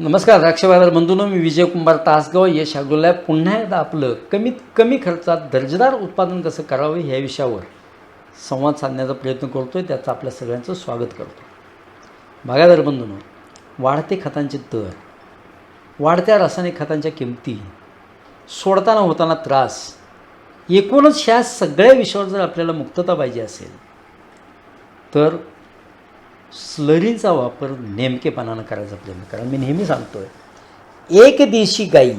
नमस्कार द्राक्षबाजार बंधून मी विजयकुमार तासगाव यश अग्रोलॅब पुन्हा एकदा आपलं कमीत कमी खर्चात दर्जेदार उत्पादन कसं करावं ह्या विषयावर संवाद साधण्याचा प्रयत्न करतो आहे त्याचं आपल्या सगळ्यांचं स्वागत करतो बागायदार बंधून वाढते खतांचे दर वाढत्या रासायनिक खतांच्या किमती सोडताना होताना त्रास एकूणच ह्या सगळ्या विषयावर जर आपल्याला मुक्तता पाहिजे असेल तर स्लरीचा वापर नेमकेपणानं करायचा प्रयत्न करा. मी नेहमी सांगतो आहे एक देशी गाई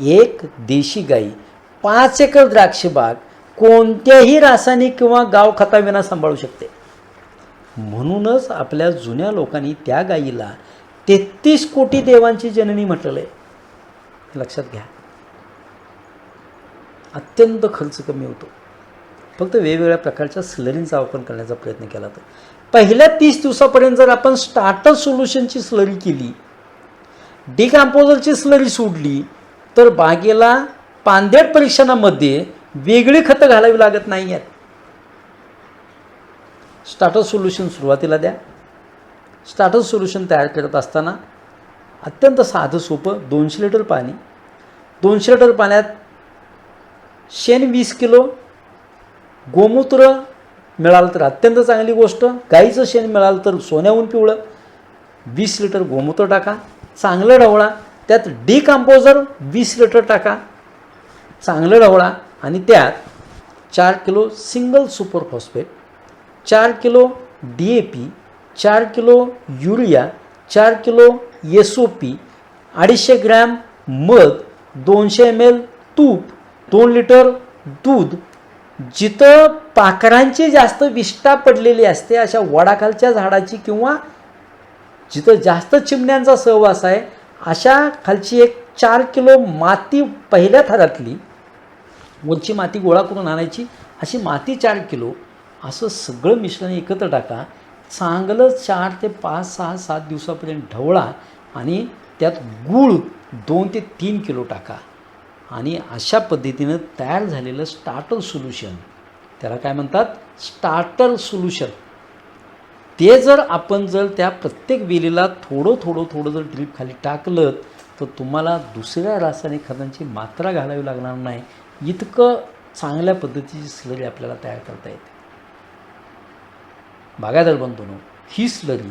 एक देशी गाई पाच एकर द्राक्षबाग कोणत्याही रासायनिक किंवा गाव खताविना सांभाळू शकते. म्हणूनच आपल्या जुन्या लोकांनी त्या गाईला तेहतीस कोटी देवांची जननी म्हटलेलं आहे लक्षात घ्या. अत्यंत खर्च कमी होतो. फक्त वेगवेगळ्या प्रकारच्या स्लरींचा वापर करण्याचा प्रयत्न केला तर. पहिल्या तीस दिवसापर्यंत जर आपण स्टार्टर सोल्युशनची स्लरी केली डिकम्पोजरची स्लरी सोडली तर बागेला पांदेड परीक्षणामध्ये वेगळी खतं घालावी लागत नाही आहेत स्टार्टर सोल्युशन सुरुवातीला द्या. स्टार्टर सोल्युशन तयार करत असताना अत्यंत साधं सोपं दोनशे लिटर पाणी. दोनशे लिटर पाण्यात शेण वीस किलो गोमूत्र मिळालं तर अत्यंत चांगली गोष्ट. गाईचं शेण मिळालं तर सोन्याहून पिवळं. वीस लिटर गोमूत्र टाका. चांगलं ढवळा. त्यात डिकम्पोजर वीस लिटर टाका. चांगलं ढवळा. आणि त्यात चार किलो सिंगल सुपर फॉस्फेट चार किलो डी ए पी चार किलो युरिया चार किलो एस ओ पी अडीचशे ग्रॅम मध दोनशे एम एल तूप दोन लिटर दूध जिथं पाखरांची जास्त विष्ठा पडलेली असते अशा वडाखालच्या झाडाची किंवा जिथं जास्त चिमण्यांचा सहवास आहे अशा खालची एक चार किलो माती पहिल्या थरातली वरची माती गोळा करून आणायची अशी माती चार किलो असं सगळं मिश्रण एकत्र टाका चांगलं चार ते पाच सहा सात दिवसापर्यंत ढवळा आणि त्यात गूळ दोन ते तीन किलो टाका. आणि अशा पद्धतीनं तयार झालेलं स्टार्टर सोल्युशन त्याला काय म्हणतात? स्टार्टर सोल्युशन ते जर आपण जर त्या प्रत्येक वेलीला थोडं थोडं थोडं जर ड्रीप खाली टाकलं तर तुम्हाला दुसऱ्या रासायनिक खतांची मात्रा घालावी लागणार नाही. इतकं चांगल्या पद्धतीची स्लरी आपल्याला तयार करता येते. बागायदार बंधूनो ही स्लरी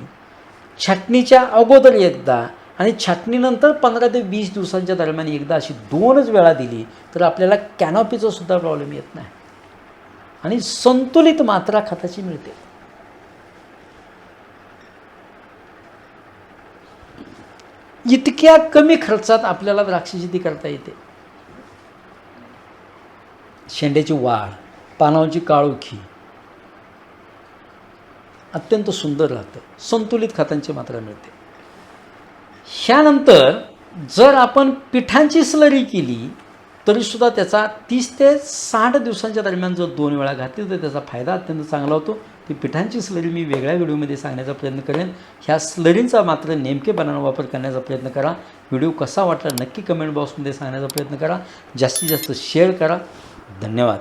छाटणीच्या अगोदर एकदा आणि छाटणीनंतर पंधरा ते वीस दिवसांच्या दरम्यान एकदा अशी दोनच वेळा दिली तर आपल्याला कॅनॉपीचा सुद्धा प्रॉब्लेम येत नाही. आणि संतुलित मात्रा खताची मिळते. इतक्या कमी खर्चात आपल्याला द्राक्ष शेती करता येते. शेंड्याची वाढ पानांची काळोखी अत्यंत सुंदर राहतं संतुलित खतांची मात्रा मिळते. ह्यानंतर जर आपण पिठांची स्लरी केली तरीसुद्धा त्याचा तीस ते साठ दिवसांच्या दरम्यान जर दोन वेळा घातली तर त्याचा फायदा अत्यंत चांगला होतो. ती पिठांची स्लरी मी वेगळ्या व्हिडिओमध्ये सांगण्याचा प्रयत्न करेन. ह्या स्लरींचा मात्र नेमकेपणानं वापर करण्याचा प्रयत्न करा. व्हिडिओ कसा वाटला नक्की कमेंट बॉक्समध्ये सांगण्याचा प्रयत्न करा. जास्तीत जास्त शेअर करा. धन्यवाद.